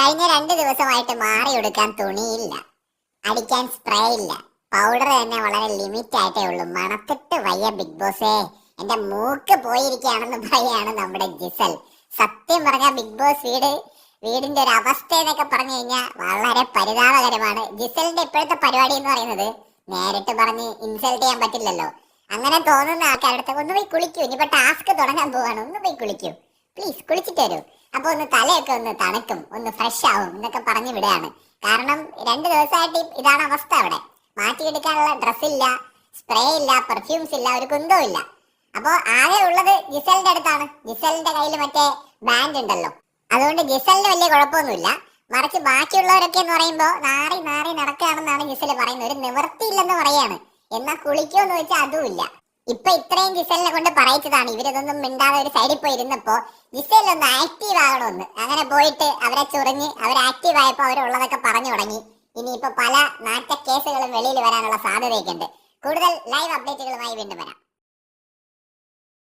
കഴിഞ്ഞ രണ്ട് ദിവസമായിട്ട് മാറി എടുക്കാൻ തുണിയില്ല. അടിക്കാൻ സ്പ്രേ ഇല്ല. പൗഡർ തന്നെ വളരെ ലിമിറ്റ് ആയിട്ടേ ഉള്ളൂ. മണത്തിട്ട് വയ്യ ബിഗ് ബോസേ. എന്റെ മൂക്ക് പോയിരിക്കുകയാണെന്ന് പറയാണ് നമ്മുടെ ജിസൽ. സത്യം പറഞ്ഞ ബിഗ് ബോസ് വീട് വീടിന്റെ ഒരു അവസ്ഥ എന്നൊക്കെ പറഞ്ഞു കഴിഞ്ഞാൽ വളരെ പരിതാപകരമാണ്. ജിസലിന്റെ ഇപ്പോഴത്തെ പരിപാടി എന്ന് പറയുന്നത് നേരിട്ട് പറഞ്ഞ് ഇൻസൾട്ട് ചെയ്യാൻ പറ്റില്ലല്ലോ. അങ്ങനെ തോന്നുന്ന ആൾക്കാരുടെ ഒന്ന് പോയി കുളിക്കൂ. ഇനിയിപ്പോ ടാസ്ക് തുടങ്ങാൻ പോവാണ്. ഒന്ന് പോയി കുളിക്കൂ. പ്ലീസ് കുളിച്ചിട്ട് വരൂ. അപ്പൊ ഒന്ന് തലയൊക്കെ ഒന്ന് തണുക്കും ഒന്ന് ഫ്രഷ് ആവും എന്നൊക്കെ പറഞ്ഞു വിടുകയാണ്. കാരണം രണ്ട് ദിവസമായിട്ട് ഇതാണ് അവസ്ഥ അവിടെ. മാറ്റിയെടുക്കാനുള്ള ഡ്രസ്സില്ല സ്പ്രേ ഇല്ല പെർഫ്യൂംസ് ഇല്ല ഒരു കുന്തവും ഇല്ല. അപ്പോ ആകെ ഉള്ളത് ജിസലിന്റെ അടുത്താണ്. ജിസലിന്റെ കയ്യിൽ മറ്റേ ബാൻഡ് ഉണ്ടല്ലോ. അതുകൊണ്ട് ജിസലിന് വലിയ കുഴപ്പമൊന്നുമില്ല. മറിച്ച് ബാക്കിയുള്ളവരൊക്കെ എന്ന് പറയുമ്പോൾ നാറി നാറി നടക്കുകയാണെന്നാണ് ജിസൽ പറയുന്നത്. ഒരു നിവൃത്തിയില്ലെന്ന് പറയാണ്. എന്നാൽ കുളിക്കുമെന്ന് വെച്ചാൽ അതുമില്ല. ഇപ്പൊ ഇത്രയും ജിസലിനെ കൊണ്ട് പറയിച്ചതാണ്. ഇവരിതൊന്നും മിണ്ടാതെ ഒരു സൈഡിൽ പോയി ഇരുന്നപ്പോ ജിസൽ ഒന്ന് ആക്റ്റീവ് ആകണമെന്ന് അങ്ങനെ പോയിട്ട് അവരെ ചുറിഞ്ഞ് അവർ ആക്റ്റീവ് ആയപ്പോ അവരുള്ളതൊക്കെ പറഞ്ഞു തുടങ്ങി. ഇനിയിപ്പോ പല നാറ്റ കേസുകളും വെളിയിൽ വരാനുള്ള സാധ്യതയൊക്കെ ഉണ്ട്. കൂടുതൽ ലൈവ് അപ്ഡേറ്റുകളുമായി വീണ്ടും വരാം.